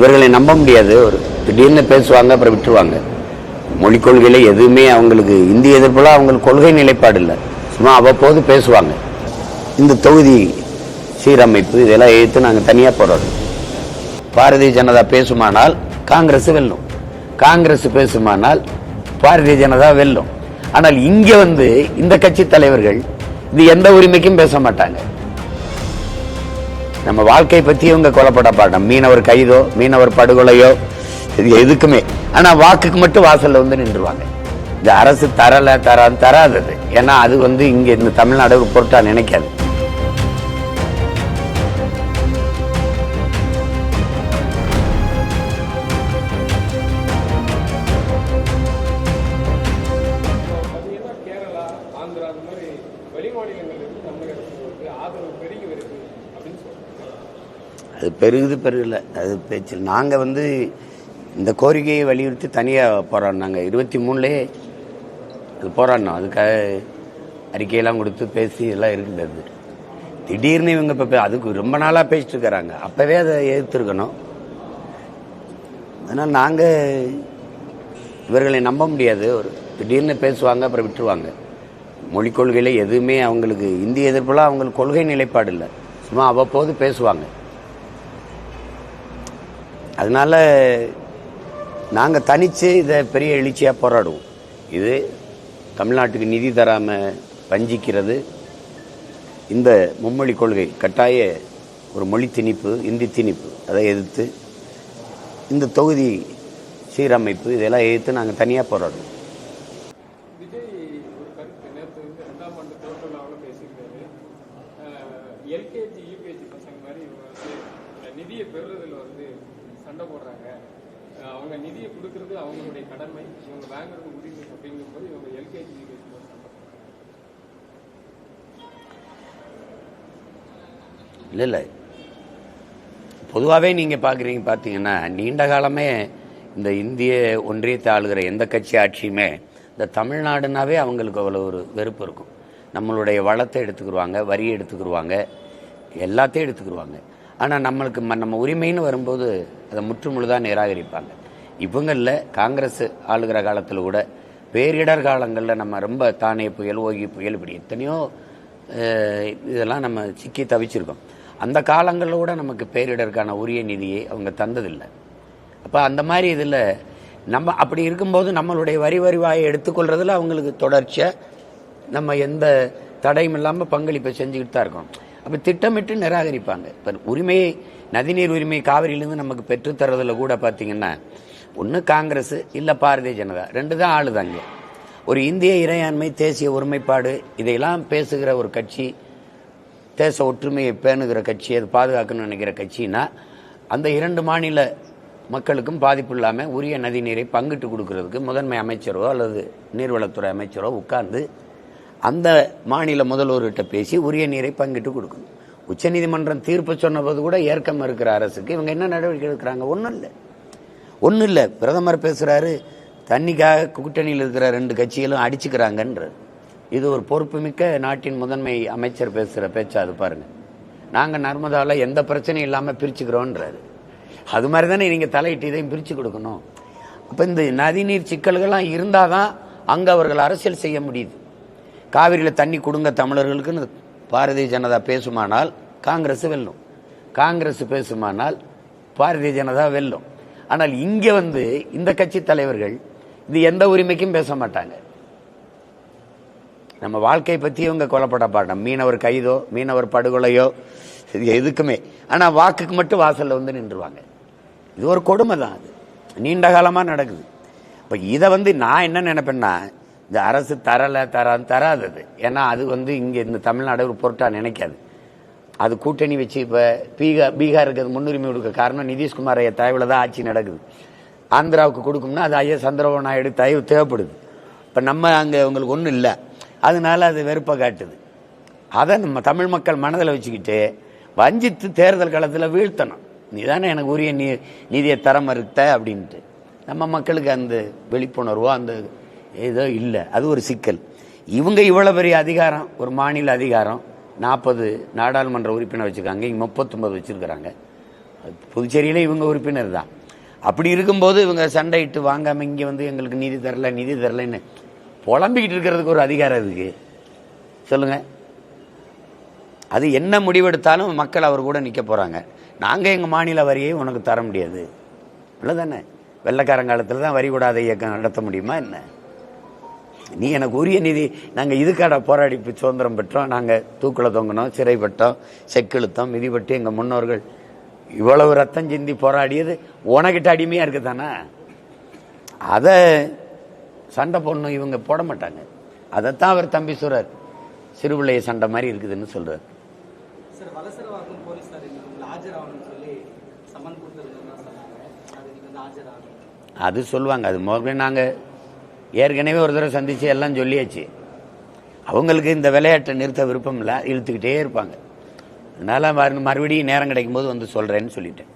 இவர்களை நம்ப முடியாது. ஒரு திடீர்னு பேசுவாங்க அப்புறம் விட்டுருவாங்க. மொழிக் கொள்கையில் எதுவுமே அவங்களுக்கு இந்திய எதிர்ப்பில் அவங்களுக்கு கொள்கை நிலைப்பாடு இல்லை. சும்மா அவ்வப்போது பேசுவாங்க. இந்த தொகுதி சீரமைப்பு இதெல்லாம் எதிர்த்து நாங்கள் தனியாக போராடுறோம். பாரதிய ஜனதா பேசுமானால் காங்கிரஸ் வெல்லும். காங்கிரஸ் பேசுமானால் பாரதிய ஜனதா வெல்லும். ஆனால் இங்கே வந்து இந்த கட்சி தலைவர்கள் இது எந்த உரிமைக்கும் பேச மாட்டாங்க. நம்ம வாழ்க்கை பற்றி இவங்க கொல்லப்பட பாடம். மீனவர் கைதோ மீனவர் படுகொலையோ இது எதுக்குமே. ஆனால் வாக்குக்கு மட்டும் வாசலில் வந்து நின்றுவாங்க இந்த அரசு தரலை தர தராதது. ஏன்னா அது வந்து இங்கே இந்த தமிழ்நாடு பொருட்டாக நினைக்காது. அது பெருகுது பெருகல. அது பேச்சு நாங்கள் வந்து இந்த கோரிக்கையை வலியுறுத்தி தனியாக போராடினாங்க. இருபத்தி மூணுலேயே அது போராடினோம். அதுக்காக அறிக்கையெல்லாம் கொடுத்து பேசி எல்லாம் இருக்குது திடீர்னு இவங்க இப்போ அதுக்கு ரொம்ப நாளாக பேசிட்டு இருக்கிறாங்க அப்போவே அதை எதிர்த்துருக்கணும். அதனால் நாங்கள் இவர்களை நம்ப முடியாது. ஒரு திடீர்னு பேசுவாங்க அப்புறம் விட்டுருவாங்க. மொழிக் கொள்கையில் எதுவுமே அவங்களுக்கு இந்திய எதிர்ப்பெல்லாம் அவங்களுக்கு கொள்கை நிலைப்பாடு இல்லை. சும்மா அவ்வப்போது பேசுவாங்க. அதனால நாங்கள் தனித்து இதை பெரிய எழுச்சியாக போராடுவோம். இது தமிழ்நாட்டுக்கு நிதி தராமல் வஞ்சிக்கிறது. இந்த மும்மொழி கொள்கை கட்டாய ஒரு மொழி திணிப்பு இந்தி திணிப்பு அதை எதிர்த்து இந்த தொகுதி சீரமைப்பு இதெல்லாம் எதிர்த்து நாங்கள் தனியாக போராடுவோம். எல்கேஜி யூகேஜி பசங்க மாதிரி நிதியை பெறுறதுல வந்து சண்டை போடுறாங்க. அவங்க நிதியை கொடுக்கறது அவங்களுடைய கடமை. இவங்க வாங்குறது உரிமை அப்படிங்கும்போது இவங்க எல்கேஜி யூகேஜி இல்லை இல்லை. பொதுவாகவே நீங்கள் பார்க்குறீங்க பார்த்தீங்கன்னா நீண்ட காலமே இந்த இந்திய ஒன்றியத்தை ஆளுகிற எந்த கட்சி ஆட்சியுமே இந்த தமிழ்நாடுனாவே அவங்களுக்கு அவ்வளோ ஒரு வெறுப்பு இருக்கும். நம்மளுடைய வளத்தை எடுத்துக்கிடுவாங்க வரியை எடுத்துக்கிடுவாங்க எல்லாத்தையும் எடுத்துக்கிடுவாங்க ஆனால் நம்மளுக்கு ம- நம்ம உரிமைன்னு வரும்போது அதை முற்றுமுழுதாக நிராகரிப்பாங்க. இவங்க இல்லை காங்கிரஸ் ஆளுகிற காலத்தில் கூட பேரிடர் காலங்களில் நம்ம ரொம்ப தானே புயல் ஓகி புயல் இப்படி எத்தனையோ இதெல்லாம் நம்ம சிக்கி தவிச்சிருக்கோம். அந்த காலங்களில் கூட நமக்கு பேரிடருக்கான உரிய நிதியை அவங்க தந்ததில்லை. அப்போ அந்த மாதிரி இதில் நம்ம அப்படி இருக்கும்போது நம்மளுடைய வரி வரிவாயை எடுத்துக்கொள்றதுல அவங்களுக்கு தொடர்ச்சியாக நம்ம எந்த தடையும் இல்லாமல் பங்களிப்பை செஞ்சுக்கிட்டு தான் இருக்கோம். அப்போ திட்டமிட்டு நிராகரிப்பாங்க. இப்போ உரிமையை நதிநீர் உரிமை காவிரியிலேருந்து நமக்கு பெற்றுத்தரதில் கூட பார்த்தீங்கன்னா ஒன்று காங்கிரஸ் இல்லை பாரதிய ஜனதா. ரெண்டு தான் ஆளுதாங்க ஒரு இந்திய இறையாண்மை தேசிய ஒருமைப்பாடு இதையெல்லாம் பேசுகிற ஒரு கட்சி தேச ஒற்றுமையை பேணுகிற கட்சி அது பாதுகாக்கணும்னு நினைக்கிற கட்சினா அந்த இரண்டு மாநில மக்களுக்கும் பாதிப்பு இல்லாமல் உரிய நதி நீரை பங்கிட்டு கொடுக்கறதுக்கு முதன்மை அமைச்சரோ அல்லது நீர்வளத்துறை அமைச்சரோ உட்கார்ந்து அந்த மாநில முதல்வர்கிட்ட பேசி உரிய நீரை பங்கிட்டு கொடுக்கணும். உச்சநீதிமன்றம் தீர்ப்பு சொன்னபோது கூட ஏற்க மறுக்கிற அரசுக்கு இவங்க என்ன நடவடிக்கை எடுக்கிறாங்க? ஒன்றும் இல்லை. ஒன்றும் இல்லை. பிரதமர் பேசுகிறாரு தண்ணிக்காக கூட்டணியில் இருக்கிற ரெண்டு கட்சிகளும் அடிச்சுக்கிறாங்கன்ற இது ஒரு பொறுப்புமிக்க நாட்டின் முதன்மை அமைச்சர் பேசுகிற பேச்சா அது பாருங்க. நாங்கள் நர்மதாவில் எந்த பிரச்சனையும் இல்லாமல் பிரிச்சுக்கிறோன்றாரு. அது மாதிரி தானே நீங்கள் தலையிட்டு இதையும் பிரித்து கொடுக்கணும். அப்போ இந்த நதிநீர் சிக்கல்கள்லாம் இருந்தால் தான் அங்கே அவர்கள் அரசியல் செய்ய முடியுது. காவிரியில் தண்ணி கொடுங்க தமிழர்களுக்குன்னு பாரதிய ஜனதா பேசுமானால் காங்கிரஸ் வெல்லும். காங்கிரஸ் பேசுமானால் பாரதிய ஜனதா வெல்லும். ஆனால் இங்கே வந்து இந்த கட்சி தலைவர்கள் இது எந்த உரிமைக்கும் பேச மாட்டாங்க. நம்ம வாழ்க்கை பற்றி இவங்க கொல்லப்பட பாடம். மீனவர் கைதோ மீனவர் படுகொலையோ இது எதுக்குமே. ஆனால் வாக்குக்கு மட்டும் வாசலில் வந்து நின்றுவாங்க. இது ஒரு கொடுமை தான் அது. நீண்ட காலமாக நடக்குது. இப்போ இதை வந்து நான் என்ன நினைப்பேன்னா இந்த அரசு தரலை தர தராதது. ஏன்னா அது வந்து இங்கே இந்த தமிழ்நாடு ஒரு பொருட்டாக நினைக்காது. அது கூட்டணி வச்சு இப்போ பீகார் பீகாருக்கு அது முன்னுரிமை கொடுக்க காரணம் நிதிஷ்குமார் ஐயா தயவில் தான் ஆட்சி நடக்குது. ஆந்திராவுக்கு கொடுக்கும்னா அது ஐயா சந்திரபாபு நாயுடு தயவு தேவைப்படுது. இப்போ நம்ம அங்கே உங்களுக்கு ஒன்றும் இல்லை. அதனால அது வெறுப்பை காட்டுது. அதை நம்ம தமிழ் மக்கள் மனதில் வச்சுக்கிட்டு வஞ்சித்து தேர்தல் காலத்தில் வீழ்த்தணும். நீ தானே எனக்கு உரிய நீ நிதியை தர மறுத்த அப்படின்ட்டு. நம்ம மக்களுக்கு அந்த விழிப்புணர்வோ அந்த ஏதோ இல்லை. அது ஒரு சிக்கல். இவங்க இவ்வளோ பெரிய அதிகாரம்? ஒரு மாநில அதிகாரம். நாற்பது நாடாளுமன்ற உறுப்பினர் வச்சுருக்காங்க. இங்கே முப்பத்தொம்பது வச்சுருக்குறாங்க. புதுச்சேரியில் இவங்க உறுப்பினர் தான். அப்படி இருக்கும்போது இவங்க சண்டையிட்டு வாங்காமல் இங்கே வந்து எங்களுக்கு நிதி தரல நிதி தரலன்னு புலம்பிக்கிட்டு இருக்கிறதுக்கு ஒரு அதிகாரம் இருக்கு சொல்லுங்கள் அது என்ன முடிவெடுத்தாலும் மக்கள் அவர் கூட நிற்க போகிறாங்க நாங்கள் எங்கள் மாநில வரியை உனக்கு தர முடியாது. அவ்வளவுதானே? வெள்ளக்காரங்காலத்தில் தான் வரி கூடாத இயக்கம் நடத்த முடியுமா என்ன? நீ எனக்கு உரிய நிதி. நாங்க இதுக்காட போராடி சுதந்திரம் பெற்றோம். நாங்க தூக்குல தொங்கினோம் சிறைப்பட்டோம் செக்கிழுத்தோம் மிதிப்பட்டு எங்க முன்னோர்கள். இவ்வளவு ரத்தம் சிந்தி போராடியது உனக்கிட்ட அடிமையா இருக்கு தானே அதை சண்டை போடணும் இவங்க போட மாட்டாங்க. அதைத்தான் அவர் தம்பி சொல்றார். சிறுபிள்ளைய சண்டை மாதிரி இருக்குதுன்னு சொன்னாங்க. அது சொல்லுவாங்க. அது முதல்ல நாங்க ஏற்கனவே ஒரு தடவை சந்திச்சு எல்லாம் சொல்லியாச்சு. அவங்களுக்கு இந்த விளையாட்டை நிறுத்த விருப்பம் இல்லை இழுத்துக்கிட்டே இருப்பாங்க. அதனால மறுபடியும் நேரம் கிடைக்கும் போது வந்து சொல்றேன்னு சொல்லிட்டேன்.